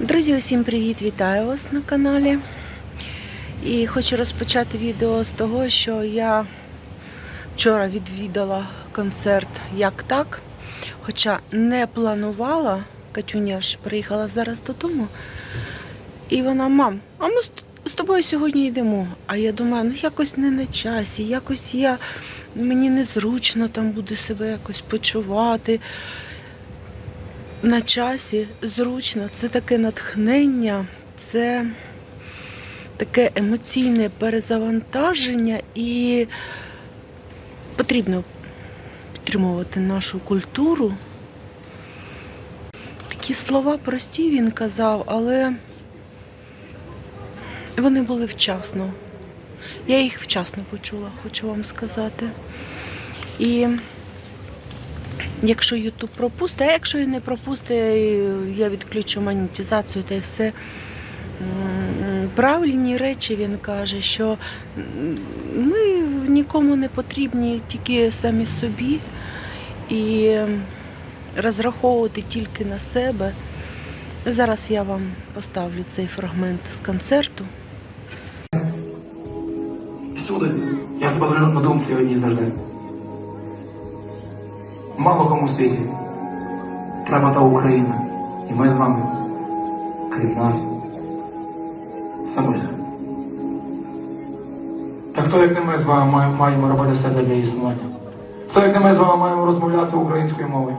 Друзі, усім привіт! Вітаю вас на каналі. І хочу розпочати відео з того, що я вчора відвідала концерт Як так, хоча не планувала. Катюня ж приїхала зараз додому. І вона, мам, а ми з- тобою сьогодні йдемо. А я думаю, ну якось не на часі, якось я мені незручно там буде себе якось почувати на часі, зручно, це таке натхнення, це таке емоційне перезавантаження і потрібно підтримувати нашу культуру. Такі слова прості він казав, але вони були вчасно. Я їх вчасно почула, хочу вам сказати. І Якщо YouTube пропустить, а якщо і не пропустить, я відключу монетизацію та все. Правильні речі він каже, що ми нікому не потрібні, тільки самі собі. І розраховувати тільки на себе. Зараз я вам поставлю цей фрагмент з концерту. Всюди я ловлю на думці одній завжди. Мало кому світі. Треба та Україна. І ми з вами, крім нас, самих. Та хто, як не ми з вами маємо робити все для існування? Хто, як не ми з вами маємо розмовляти українською мовою?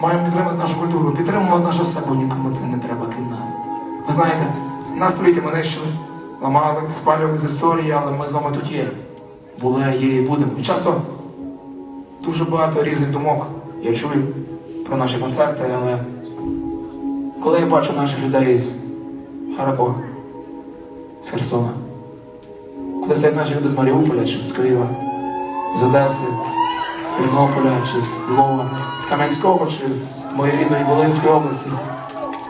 Маємо підтримати нашу культуру, підтримувати наше все, бо нікому це не треба, крім нас. Ви знаєте, нас століттями нищили, ламали, спалювали з історії, але ми з вами тут є. Були, є і будемо. І часто дуже багато різних думок я чую про наші концерти, але коли я бачу наших людей з Харкова, з Херсона, коли стоять наші люди з Маріуполя чи з Києва, з Одеси, з Тернополя чи з Львова, з Кам'янського чи з моєї рідної Волинської області.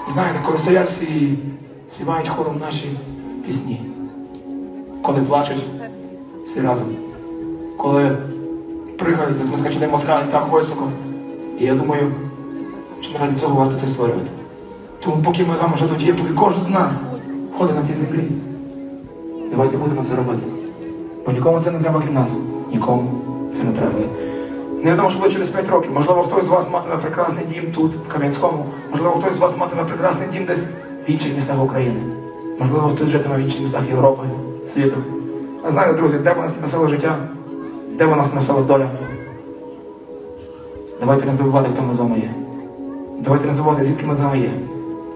Знаєте, коли стоять всі і співають хором наші пісні, коли плачуть всі разом, коли пригають Москва, не Москаль, так високо. І я думаю, що не ради цього варто це створювати. Тому поки ми вже тут є, поки кожен з нас ходить на цій землі, давайте будемо це робити. Бо нікому це не треба, крім нас. Нікому це не треба. Невідомо, що буде через 5 років. Можливо, хтось з вас матиме прекрасний дім тут, в Кам'янському. Можливо, хтось з вас матиме прекрасний дім десь в інших містах України. Можливо, хтось житиме в інших містах Європи, світу. А знаєте, друзі, де б нас не носило життя, де нас не доля. Давайте не забувати, хто ми з вами є. Давайте не забувати, звідки ми з вами є.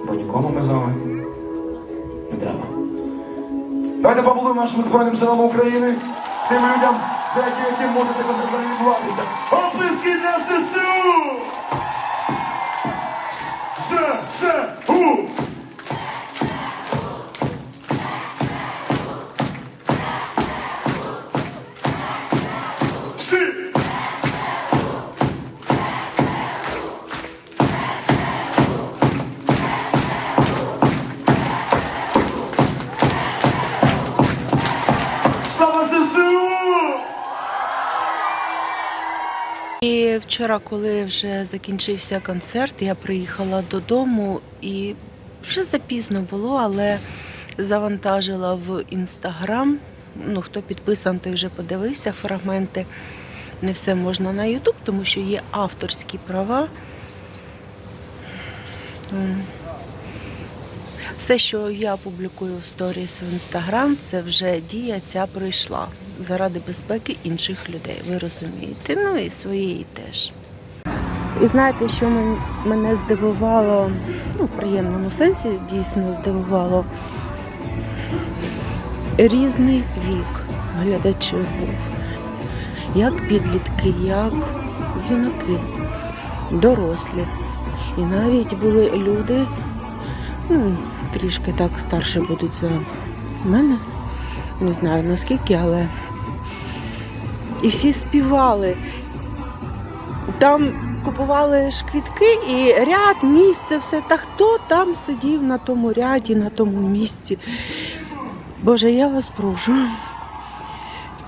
Бо нікому ми з вами не треба. Давайте побудуємо нашим Збройним силам України, тим людям, за які, яким може це концерт. Оплески для ССУ! ССУ! Си! І вчора, коли вже закінчився концерт, я приїхала додому і вже запізно було, але завантажила в інстаграм. Ну, хто підписаний, той вже подивився фрагменти. Не все можна на Ютуб, тому що є авторські права. Все, що я публікую в сторіс в інстаграм, це вже дія ця пройшла заради безпеки інших людей. Ви розумієте? Ну і своєї теж. І знаєте, що мене здивувало, ну, в приємному сенсі дійсно здивувало. Різний вік глядачів був. Як підлітки, як юнаки, дорослі. І навіть були люди, ну, трішки так старше будуть за мене. Не знаю наскільки, але. І всі співали. Там купували ж квітки і ряд, місце, все. Та хто там сидів на тому ряді, на тому місці? Боже, я вас прошу.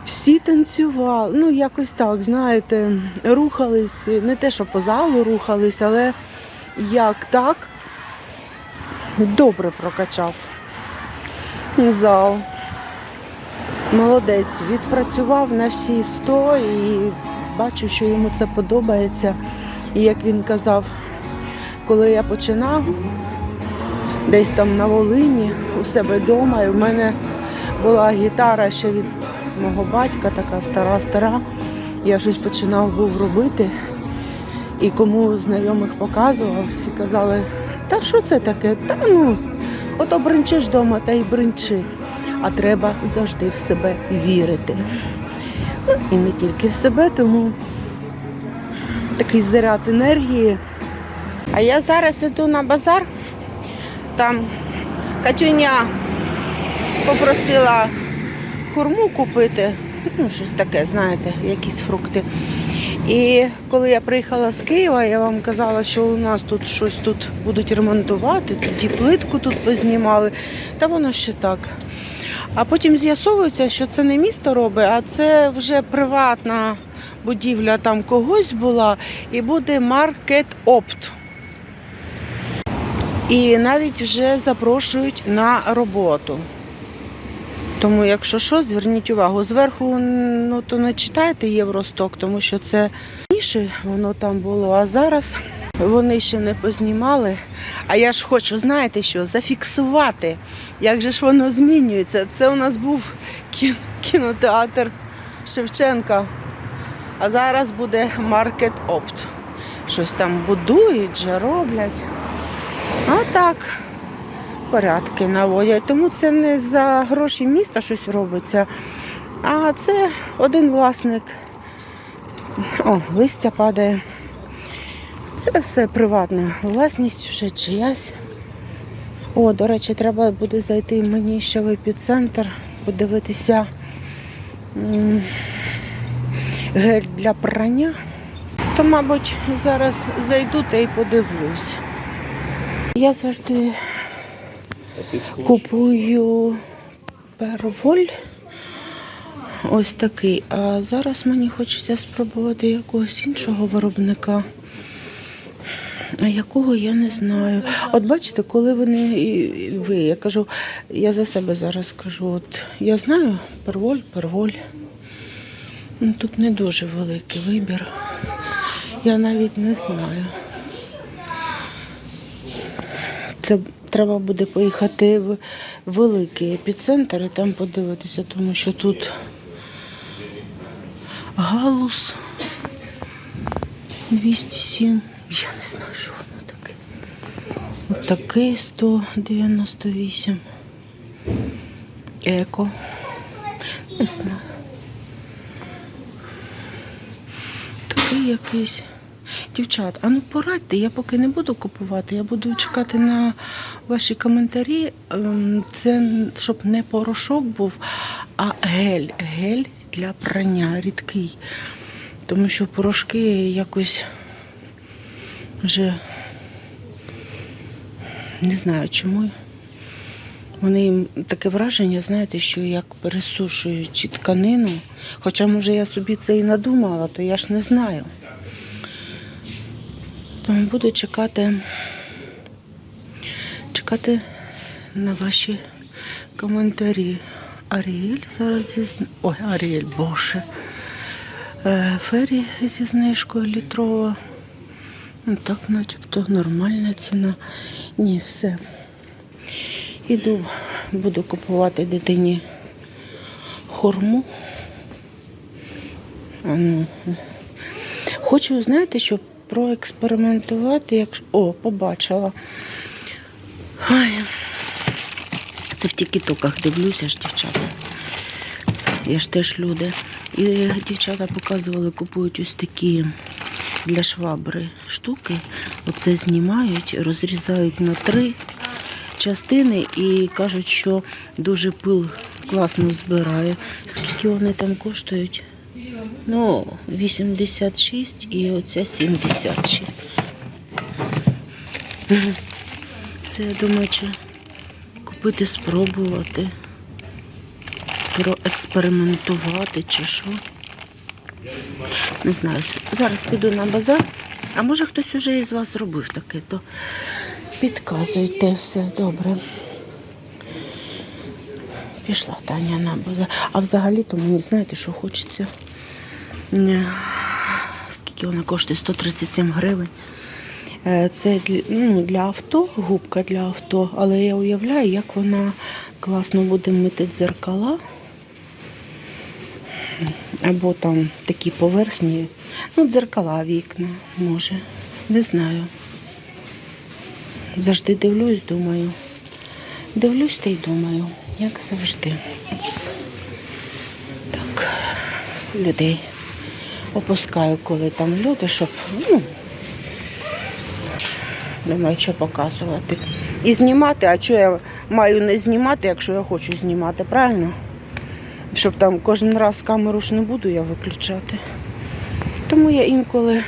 Всі танцювали, ну якось так, знаєте, рухались, не те, що по залу рухались, але як так, Добре прокачав зал. Молодець, відпрацював на всі 100 і бачу, що йому це подобається. І як він казав, коли я починав десь там на Волині, у себе вдома, і в мене була гітара ще від мого батька, така стара-стара. Я щось починав був робити. І кому знайомих показував, всі казали, та що це таке? Та ну, ото бринчиш вдома та й бринчи. А треба завжди в себе вірити. Ну, і не тільки в себе, тому такий заряд енергії. А я зараз іду на базар. Там Катюня попросила хурму купити, ну, щось таке, знаєте, якісь фрукти. І коли я приїхала з Києва, я вам казала, що у нас тут щось тут будуть ремонтувати, тут і плитку тут познімали, та воно ще так. А потім з'ясовується, що це не місто робить, а це вже приватна будівля там когось була, і буде маркет опт. І навіть вже запрошують на роботу. Тому, якщо що, зверніть увагу. Зверху ну, то не читайте Євросток, тому що це раніше воно там було, а зараз вони ще не познімали. А я ж хочу, знаєте що, зафіксувати, як же ж воно змінюється. Це у нас був кі- кінотеатр Шевченка, а зараз буде маркет опт. Щось там будують, же роблять. А так, порядки наводять. Тому це не за гроші міста щось робиться, а це один власник. О, листя падає. Це все приватна власність вже чиясь. О, до речі, треба буде зайти мені ще в епіцентр, подивитися гель для прання. То, мабуть, зараз зайду та й подивлюсь. Я завжди купую перволь. Ось такий. А зараз мені хочеться спробувати якогось іншого виробника. А якого я не знаю. От бачите, коли вони ви, я кажу, я за себе зараз кажу, от я знаю перволь, перволь. Ну, Тут не дуже великий вибір. Я навіть не знаю. Це треба буде поїхати в великий епіцентр і там подивитися, тому що тут галус 207. Я не знаю, що воно таке. Отакий 198. Еко. Не знаю. Такий якийсь. Дівчат, а ну порадьте, я поки не буду купувати, я буду чекати на ваші коментарі. Ем, Це щоб не порошок був, а гель. Гель для прання рідкий. Тому що порошки якось вже не знаю чому. Вони їм таке враження, знаєте, що як пересушують тканину. Хоча, може, я собі це і надумала, то я ж не знаю. Тому буду чекати, чекати на ваші коментарі. Аріель зараз зі Ой, Аріель, боже. Е, Фері зі знижкою літрова. Ну, так, начебто нормальна ціна. Ні, все. Іду, буду купувати дитині хорму. Ну, Хочу, знаєте, що проекспериментувати, якщо. О, побачила. Ай. Це в тіктоках дивлюся ж, дівчата. Я ж теж люди. І дівчата показували, купують ось такі для швабри штуки. Оце знімають, розрізають на три частини і кажуть, що дуже пил класно збирає. Скільки вони там коштують? Ну, 86 і оця 76. Це я думаю, чи купити, спробувати, проекспериментувати чи що. Не знаю. Зараз піду на базар. А може хтось уже із вас робив таке, то Підказуйте все добре. Пішла Таня на базар. А взагалі-то мені знаєте, що хочеться. Е, Скільки вона коштує? 137 гривень. Е, Це ну, для авто, губка для авто, але я уявляю, як вона класно буде мити дзеркала. Або там такі поверхні, ну, дзеркала вікна, може. Не знаю. Завжди дивлюсь, думаю. Дивлюсь та й думаю, як завжди. Так, людей опускаю, коли там люди, щоб, ну, немає що показувати. І знімати, а що я маю не знімати, якщо я хочу знімати, правильно? Щоб там кожен раз камеру ж не буду я виключати. Тому я інколи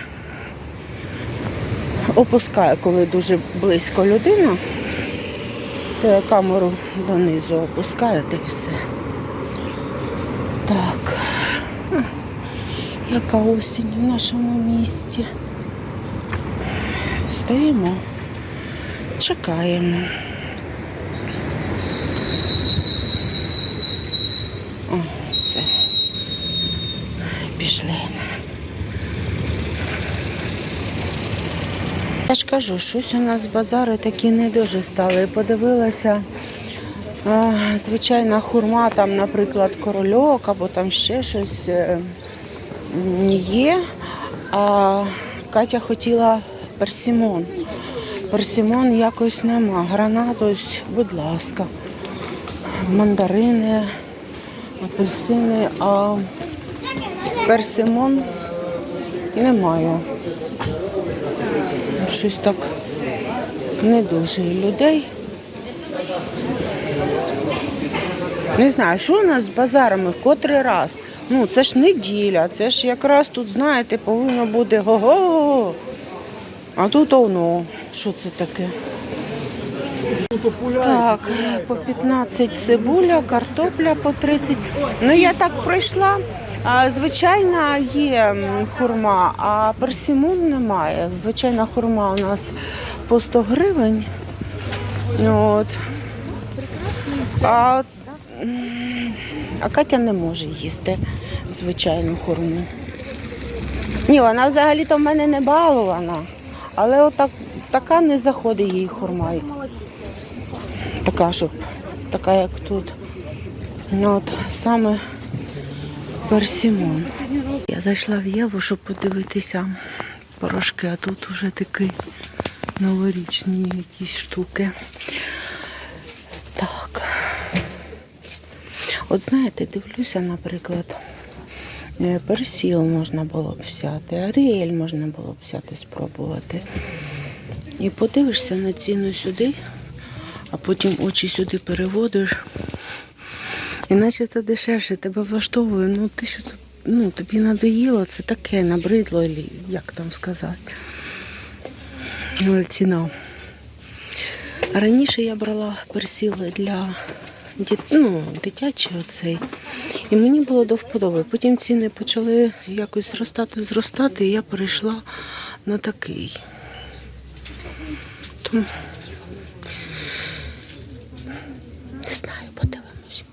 опускаю, коли дуже близько людина, то я камеру донизу опускаю та й все. Так. Яка осінь в нашому місті. Стоїмо, чекаємо. О, все. Пішли. Я ж кажу, щось у нас базари такі не дуже стали. Подивилася, звичайна хурма, там, наприклад, корольок або там ще щось е, є. А Катя хотіла персимон. Персимон якось нема. Гранат ось, будь ласка. Мандарини, апельсини, а персимон немає. Щось так не дуже людей. Не знаю, що у нас з базарами в котрий раз. Ну, це ж неділя, це ж якраз тут, знаєте, повинно бути го-го. А тут воно. Що це таке? Так, по 15 цибуля, картопля по 30. Ну я так пройшла. Звичайна є хурма, а персимон немає. Звичайна хурма у нас по 100 гривень. От. А, а Катя не може їсти звичайну хурму. Ні, вона взагалі-то в мене не балована. Але отак, така не заходить їй хурма. Така, щоб така, як тут. Ну, от саме персимон. Я зайшла в Єву, щоб подивитися порошки, а тут уже такі новорічні якісь штуки. Так. От знаєте, дивлюся, наприклад, е, персіл можна було б взяти, аріель можна було б взяти, спробувати. І подивишся на ціну сюди, а потім очі сюди переводиш. Іначе то дешевше тебе влаштовує. Ну ти що ну тобі надоїло, це таке набридло, як там сказати. Ну, ціна. Раніше я брала персіли для діт... ну, дитячий оцей. І мені було до вподоби. Потім ціни почали якось зростати, зростати, і я перейшла на такий. Тому не знаю, подивимось.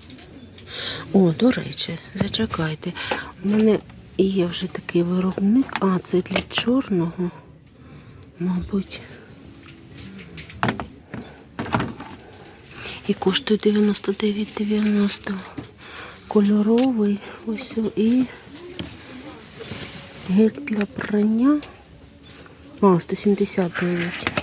О, до речі, зачекайте. У мене є вже такий виробник. А, це для чорного, мабуть. І коштує 99,90. Кольоровий. Ось і гель для прання. А, 179.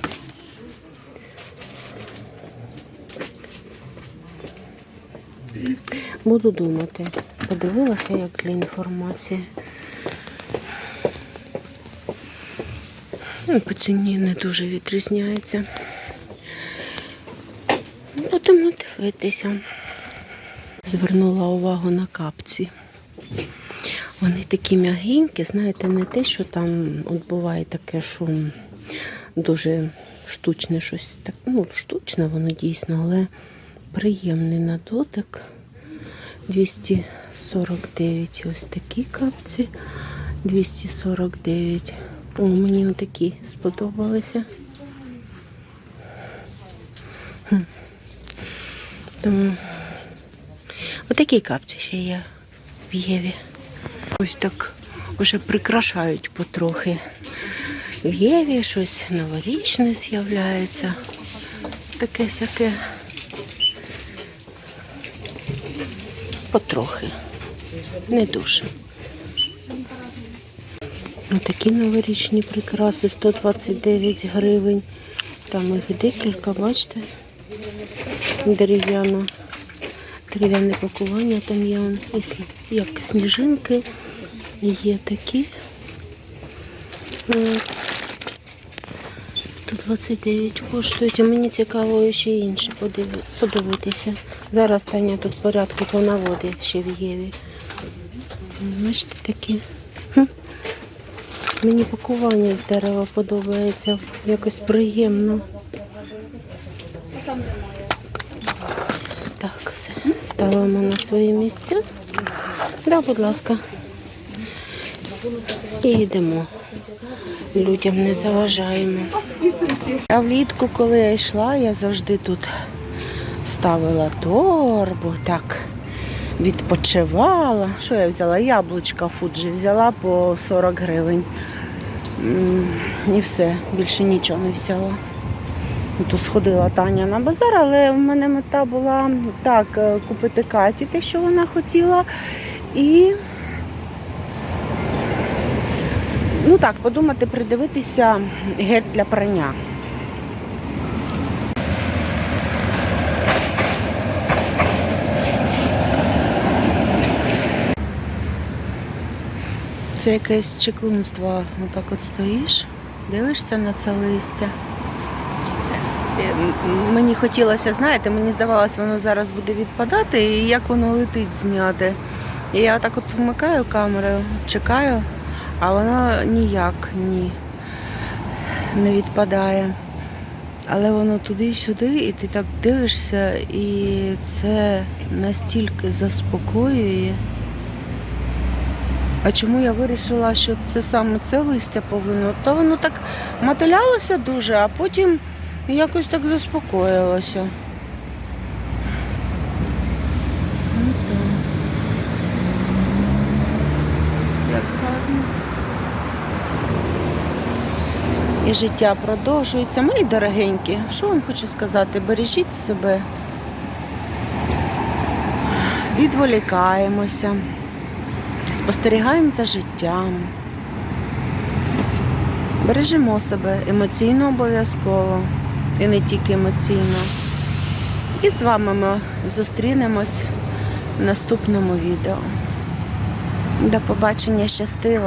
Буду думати. Подивилася як для інформації. Ну, По ціні не дуже відрізняється. Будемо дивитися. Звернула увагу на капці. Вони такі м'ягенькі, знаєте, не те, що там от буває таке, що дуже штучне щось. Так, ну, штучне воно дійсно, але приємний на дотик. 249 ось такі капці. 249. О, мені отакі сподобалися. Тому отакі капці ще є в Єві. Ось так вже прикрашають потрохи. В Єві щось новорічне з'являється. Таке сяке. Потрохи. Не дуже. Такі новорічні прикраси 129 гривень. Там їх декілька, бачите? Дерев'яна. Дерев'яне пакування там є як сніжинки. Є такі. 129 коштують. А мені цікаво ще інше подивитися. Зараз Таня тут порядку понаводить ще в Єві. Бачите такі. Мені пакування з дерева подобається. Якось приємно. Так, все. Ставимо на свої місця. Да, будь ласка. І йдемо. Людям не заважаємо. А влітку, коли я йшла, я завжди тут ставила торбу, так відпочивала. Що я взяла? Яблучка Фуджі взяла по 40 гривень. І все, більше нічого не взяла. То сходила Таня на базар, але в мене мета була так, е, купити Каті те, що вона хотіла. І ну так, подумати, придивитися гель для прання. Це якесь чеклунство. Отак от стоїш, дивишся на це листя. Е, Мені хотілося, знаєте, мені здавалося, воно зараз буде відпадати і як воно летить зняти. І я так от вмикаю камеру, чекаю, а воно ніяк ні не відпадає. Але воно туди-сюди, і ти так дивишся, і це настільки заспокоює. А чому я вирішила, що це саме це листя повинно? То воно так мотилялося дуже, а потім якось так заспокоїлося. Ну. І життя продовжується. Мої дорогенькі, що вам хочу сказати? Бережіть себе, відволікаємося, спостерігаємо за життям, бережемо себе емоційно обов'язково і не тільки емоційно. І з вами ми зустрінемось в наступному відео. До побачення, щасти!